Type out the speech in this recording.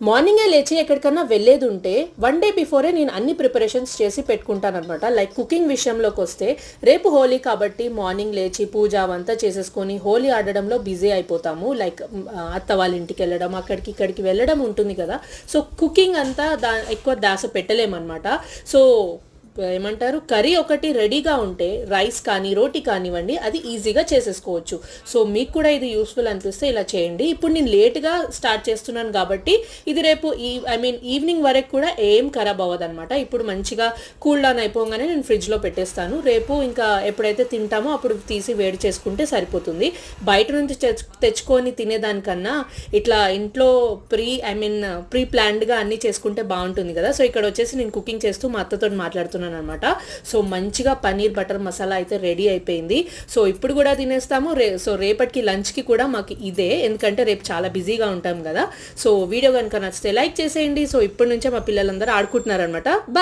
మార్నింగే లేచి ఎక్కడికన్నా వెళ్ళేది ఉంటే వన్ డే బిఫోరే నేను అన్ని ప్రిపరేషన్స్ చేసి పెట్టుకుంటానమాట లైక్ కుకింగ్ విషయంలోకి వస్తే రేపు హోలీ కాబట్టి మార్నింగ్ లేచి పూజ అవంతా చేసేసుకొని హోలీ ఆడడంలో బిజీ అయిపోతాము. లైక్ అత్త వాళ్ళ ఇంటికి వెళ్ళడం అక్కడికి ఇక్కడికి వెళ్ళడం ఉంటుంది కదా. సో కుకింగ్ అంతా దా ఎక్కువ దాస పెట్టలేమన్నమాట. సో ఏమంటారు కర్రీ ఒకటి రెడీగా ఉంటే రైస్ కానీ రోటీ కానివ్వండి అది ఈజీగా చేసేసుకోవచ్చు. సో మీకు కూడా ఇది యూస్ఫుల్ అనిపిస్తే ఇలా చేయండి. ఇప్పుడు నేను లేట్గా స్టార్ట్ చేస్తున్నాను కాబట్టి ఇది రేపు ఈ ఐ మీన్ ఈవినింగ్ వరకు కూడా ఏం ఖరాబ్ అవ్వదన్నమాట. ఇప్పుడు మంచిగా కూల్ డౌన్ అయిపోగానే నేను ఫ్రిడ్జ్లో పెట్టేస్తాను. రేపు ఇంకా ఎప్పుడైతే తింటామో అప్పుడు తీసి వేడి చేసుకుంటే సరిపోతుంది. బయట నుంచి తెచ్చుకొని తినేదానికన్నా ఇట్లా ఇంట్లో ప్రీ ఐ మీన్ ప్రీ ప్లాన్డ్గా అన్నీ చేసుకుంటే బాగుంటుంది కదా. సో ఇక్కడ వచ్చేసి నేను కుకింగ్ చేస్తూ మా అత్తతో మాట్లాడుతున్నాను. అనమాట సో మంచిగా పన్నీర్ బటర్ మసాలా అయితే రెడీ అయిపోయింది. సో ఇప్పుడు కూడా తినేస్తాము. రే సో రేపటికి లంచ్కి కూడా మాకు ఇదే. ఎందుకంటే రేపు చాలా బిజీగా ఉంటాం కదా. సో వీడియో కనుక నచ్చితే లైక్ చేసేయండి. సో ఇప్పటి నుంచే మా పిల్లలందరూ ఆడుకుంటున్నారనమాట